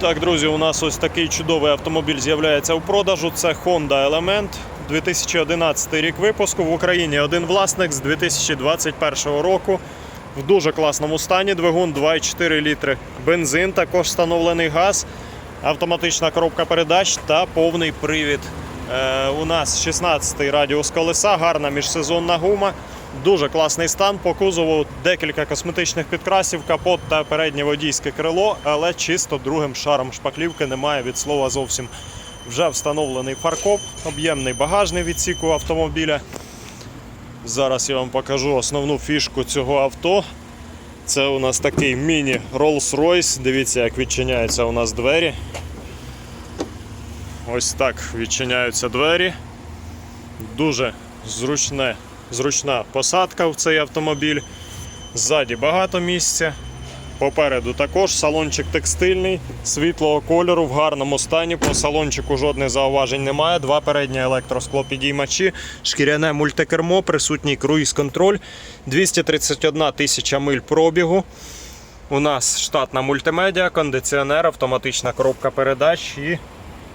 Так, друзі, у нас ось такий чудовий автомобіль з'являється у продажу. Це Honda Element 2011 рік випуску в Україні. Один власник з 2021 року. В дуже класному стані. Двигун 2,4 літри. Бензин, також встановлений газ, автоматична коробка передач та повний привід. Е, у нас 16-й радіус колеса, гарна міжсезонна гума. Дуже класний стан. По кузову декілька косметичних підкрасів, капот та переднє водійське крило, але чисто другим шаром шпаклівки немає від слова зовсім. Вже встановлений фаркоп, об'ємний багажний відсік у автомобіля. Зараз я вам покажу основну фішку цього авто. Це у нас такий міні Rolls-Royce. Дивіться, як відчиняються у нас двері. Ось так відчиняються двері. Дуже зручне, зручна посадка в цей автомобіль. Ззаді багато місця. Попереду також салончик текстильний, світлого кольору, в гарному стані. По салончику жодних зауважень немає. Два передні електросклопідіймачі, шкіряне мультикермо, присутній круїз-контроль, 231 тисяча миль пробігу. У нас штатна мультимедіа, кондиціонер, автоматична коробка передач і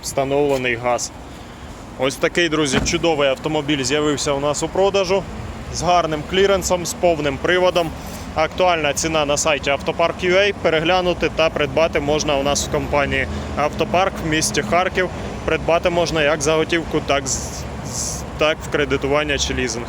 встановлений газ. Ось такий, друзі, чудовий автомобіль з'явився у нас у продажу з гарним кліренсом, з повним приводом. Актуальна ціна на сайті Автопарк.ua. Переглянути та придбати можна у нас в компанії Автопарк в місті Харків. Придбати можна як за готівку, так, так в кредитування чи лізинг.